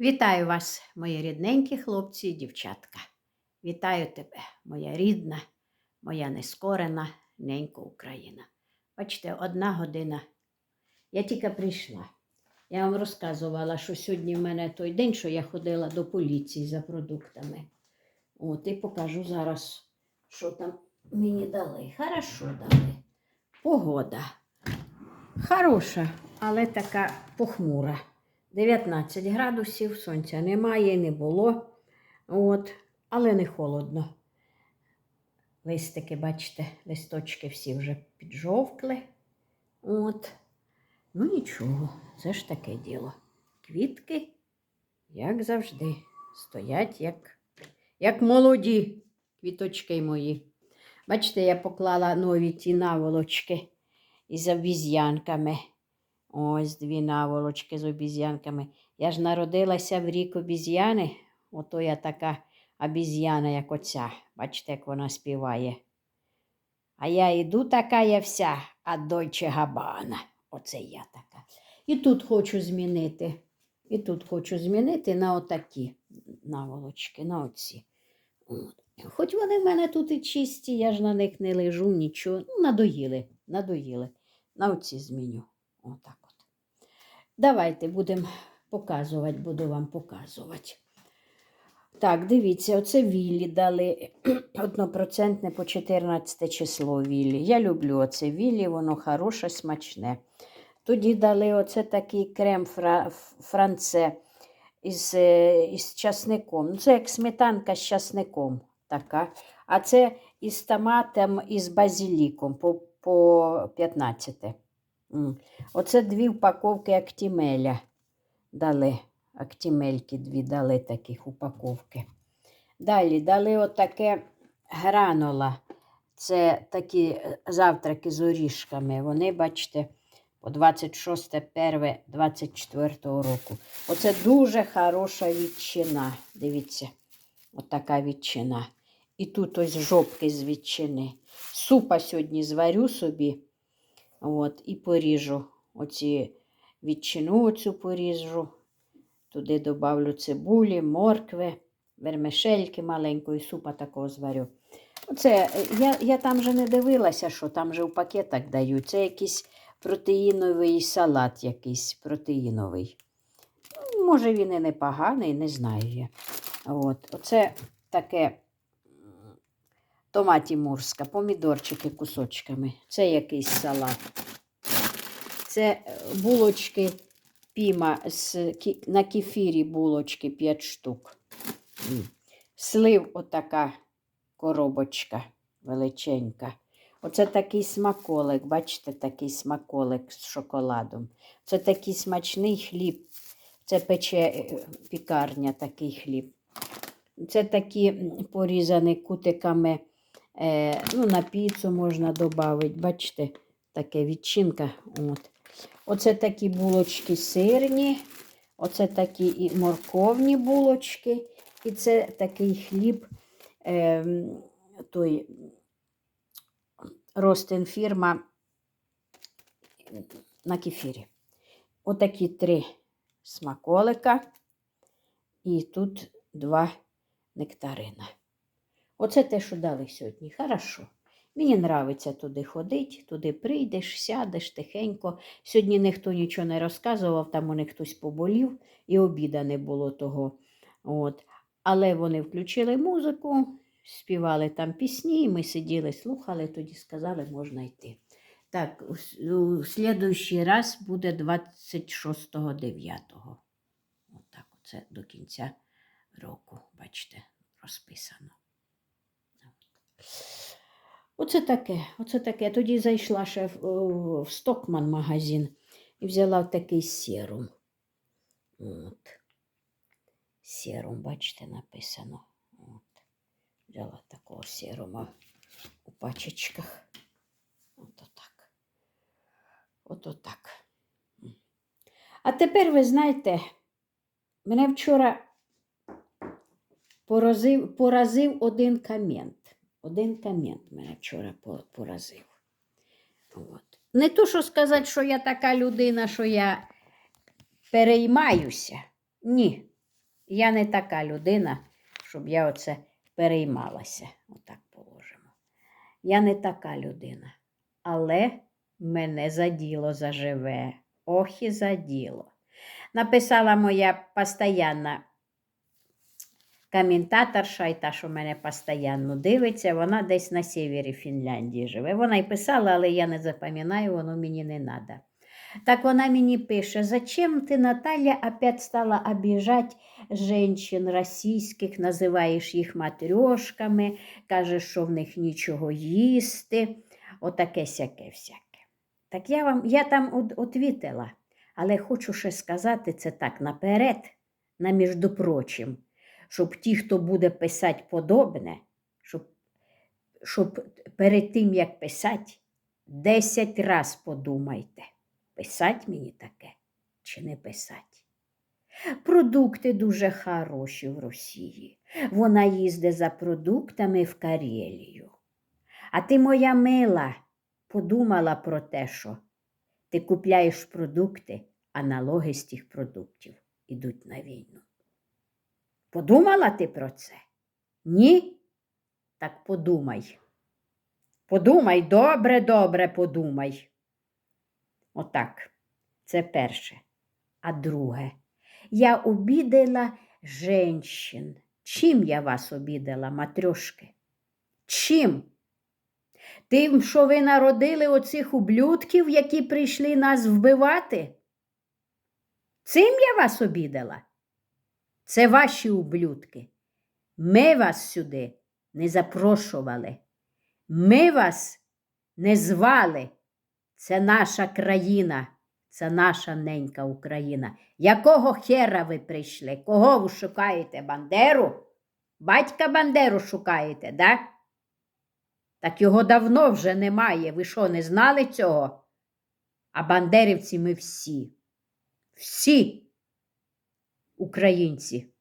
Вітаю вас, мої рідненькі хлопці і дівчатка. Вітаю тебе, моя рідна, моя нескорена ненька Україна. Бачите, одна година. Я тільки прийшла. Я вам розказувала, що сьогодні в мене той день, що я ходила до поліції за продуктами. От, і покажу зараз, що там мені дали. Хорошо дали. Погода. Хороша, але така похмура. 19 градусів, сонця немає, не було. От, але не холодно. Листики, бачите, листочки всі вже піджовкли. От. Ну нічого, це ж таке діло. Квітки, як завжди, стоять, як, як молоді квіточки мої. Бачите, я поклала нові ті наволочки із обіз'янками. Ось дві наволочки з обіз'янками. Я ж народилася в рік обіз'яни. Ото я така обіз'яна, як оця. Бачите, як вона співає. А я йду така я вся, а дойче габана. Оце я така. І тут хочу змінити. І тут хочу змінити на отакі наволочки, на оці. Хоч вони в мене тут і чисті, я ж на них не лежу, нічого. Ну, надоїли, надоїли. На оці зміню. Отак от. Давайте будемо показувати, буду вам показувати. Так, дивіться, оце Віллі дали однопроцентне по 14 число Віллі. Я люблю оце Віллі, воно хороше, смачне. Тоді дали оце такий крем фра... франце із, е, із часником. Ну, Це як сметанка з часником така. А це із томатом і з базиліком по, по 15. Оце дві упаковки актімеля дали. Актімельки дві дали таких упаковки. Далі дали отаке гранула. Це такі е, завтраки з орішками. Вони, бачите, по 26 1 24 року. Оце дуже хороша відчина. Дивіться, отака відчина. І тут ось жопки з відчини. Супа сьогодні зварю собі. От, і поріжу оці відчину оцю поріжу. Туди добавлю цибулі, моркви, вермишельки маленької, супа такого зварю. Оце, е, я, я там же не дивилася, що там же в пакетах дають. Це якийсь протеїновий салат, якийсь протеїновий. Може, він і непоганий, не знаю я. От, оце таке томаті мурська, помідорчики кусочками. Це якийсь салат. Це е, булочки піма з, на кефірі булочки 5 штук. Слив отака коробочка величенька. Оце такий смаколик, бачите, такий смаколик з шоколадом. Це такий смачний хліб. Це пече е, пікарня, такий хліб. Це такі порізані кутиками. Е, ну, на піцу можна додати. Бачите, таке відчинка. От. Оце такі булочки сирні, оце такі і морковні булочки. І це такий хліб, е, той Ростин фірма на кефірі. Отакі три смаколика. І тут два нектарина. Оце те, що дали сьогодні. Хорошо. Мені нравиться туди ходити, туди прийдеш, сядеш тихенько. Сьогодні ніхто нічого не розказував, там у них хтось поболів, і обіда не було того. От. Але вони включили музику, співали там пісні, і ми сиділи, слухали, тоді сказали, можна йти. Так, у, слідуючий раз буде 26.09. Отак, оце до кінця року, бачите, розписано. Оце таке, оце таке. Тоді зайшла ще в, в Стокман магазин і взяла такий серум. От. Серум, бачите, написано. От. Взяла такого серума у пачечках. Ото так. Ото так. М. А тепер ви знаєте, мене вчора поразив, поразив один комент. Один комент мене вчора поразив. От. Не то, що сказати, що я така людина, що я переймаюся. Ні. Я не така людина, щоб я оце переймалася. Отак положимо. Я не така людина. Але мене за діло заживе. Ох і за діло. Написала моя постоянна коментаторша, і та, що мене постійно дивиться, вона десь на севері Фінляндії живе. Вона й писала, але я не запам'ятаю, воно мені не треба. Так вона мені пише, зачем ти, Наталья, опять стала обижать женщин російських, називаєш їх матрьошками, кажеш, що в них нічого їсти, отаке сяке всяке. Так я вам, я там отвітила, але хочу ще сказати це так наперед, на між прочим, щоб ті, хто буде писати подобне, щоб, щоб перед тим, як писати, 10 раз подумайте, писать мені таке чи не писать. Продукти дуже хороші в Росії. Вона їздить за продуктами в Карелію. А ти, моя мила, подумала про те, що ти купляєш продукти, а налоги з тих продуктів ідуть на війну. Подумала ти про це? Ні? Так подумай. Подумай, добре, добре подумай. Отак. Це перше. А друге, я обідала женщин. Чим я вас обідала, матрьошки? Чим? Тим, що ви народили оцих ублюдків, які прийшли нас вбивати? Цим я вас обідала? Це ваші ублюдки. Ми вас сюди не запрошували. Ми вас не звали. Це наша країна, це наша ненька Україна. Якого хера ви прийшли? Кого ви шукаєте? Бандеру? Батька Бандеру шукаєте, да? Так його давно вже немає. Ви що, не знали цього? А бандерівці ми всі. Всі українці.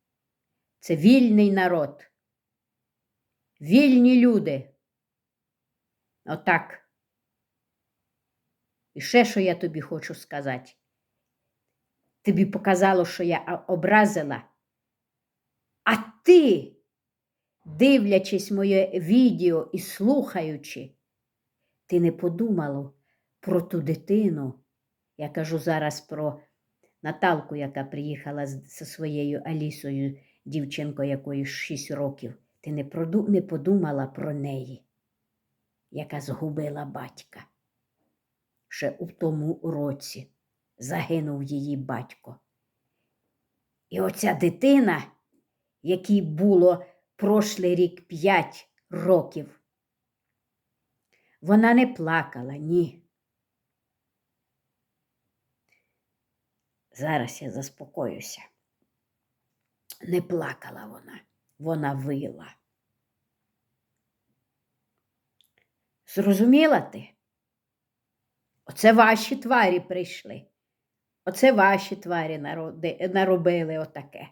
Це вільний народ. Вільні люди. Отак. І ще що я тобі хочу сказати. Тобі показало, що я образила. А ти, дивлячись моє відео і слухаючи, ти не подумала про ту дитину. Я кажу зараз про Наталку, яка приїхала зі своєю Алісою, дівчинкою якої 6 років. Ти не, проду- не подумала про неї, яка згубила батька. Ще у тому році загинув її батько. І оця дитина, якій було прошлий рік 5 років, вона не плакала, ні. Зараз я заспокоюся. Не плакала вона, вона вила. Зрозуміла ти? Оце ваші тварі прийшли. Оце ваші тварі наробили отаке.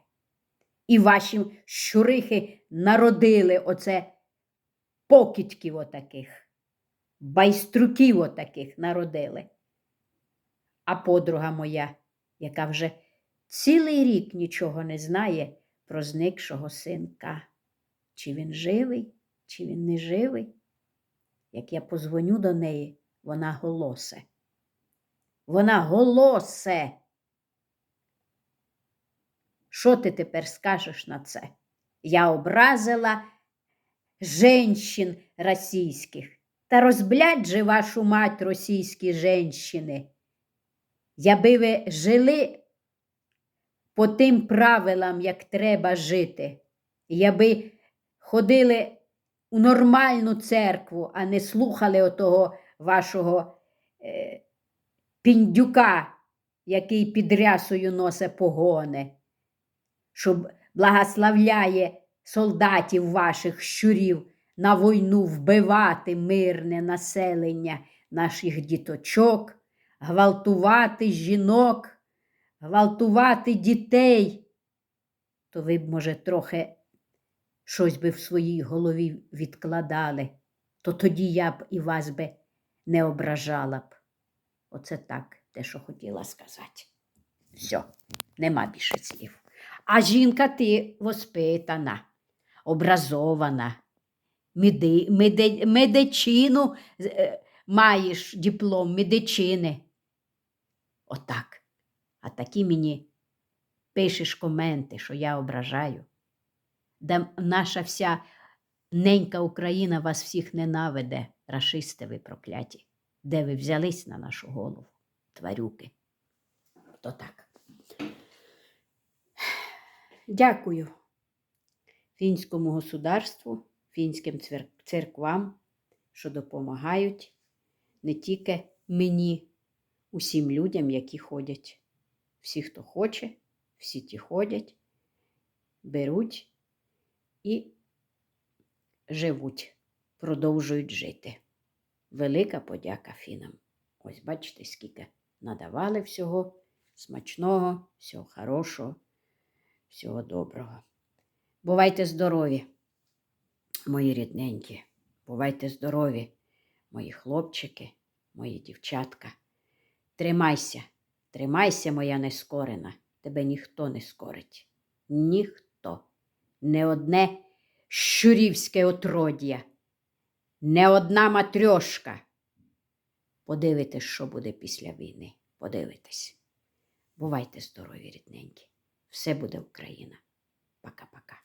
І ваші щурихи народили оце покидьків отаких, байструків отаких народили. А подруга моя, яка вже цілий рік нічого не знає про зникшого синка, чи він живий, чи він не живий. Як я позвоню до неї, вона голосе. Вона голосе. Що ти тепер скажеш на це? Я образила женщин російських. Та розблядь же вашу мать російські женщини. Яби ви жили по тим правилам, як треба жити, яби ходили у нормальну церкву, а не слухали отого вашого е, піндюка, який під рясою погони, щоб благословляє солдатів ваших щурів на війну вбивати мирне населення наших діточок, гвалтувати жінок, гвалтувати дітей, то ви б, може, трохи щось би в своїй голові відкладали, то тоді я б і вас би не ображала б. Оце так, те, що хотіла сказати. Все, нема більше слів. А жінка ти воспитана, образована, меди, меди, медичину е, маєш диплом медичини. Отак. А такі мені пишеш коменти, що я ображаю. Де наша вся ненька Україна вас всіх ненавиде, рашисти ви прокляті. Де ви взялись на нашу голову, тварюки? То так. Дякую фінському государству, фінським церквам, що допомагають не тільки мені, усім людям, які ходять. Всі, хто хоче, всі ті ходять, беруть і живуть, продовжують жити. Велика подяка фінам. Ось бачите, скільки надавали всього смачного, всього хорошого, всього доброго. Бувайте здорові, мої рідненькі, бувайте здорові, мої хлопчики, мої дівчатка. Тримайся, тримайся, моя нескорена, тебе ніхто не скорить. Ніхто. Не одне щурівське отрод'я, не одна матрьошка. Подивитесь, що буде після війни. Подивитесь. Бувайте здорові, рідненькі. Все буде Україна. Пока-пока.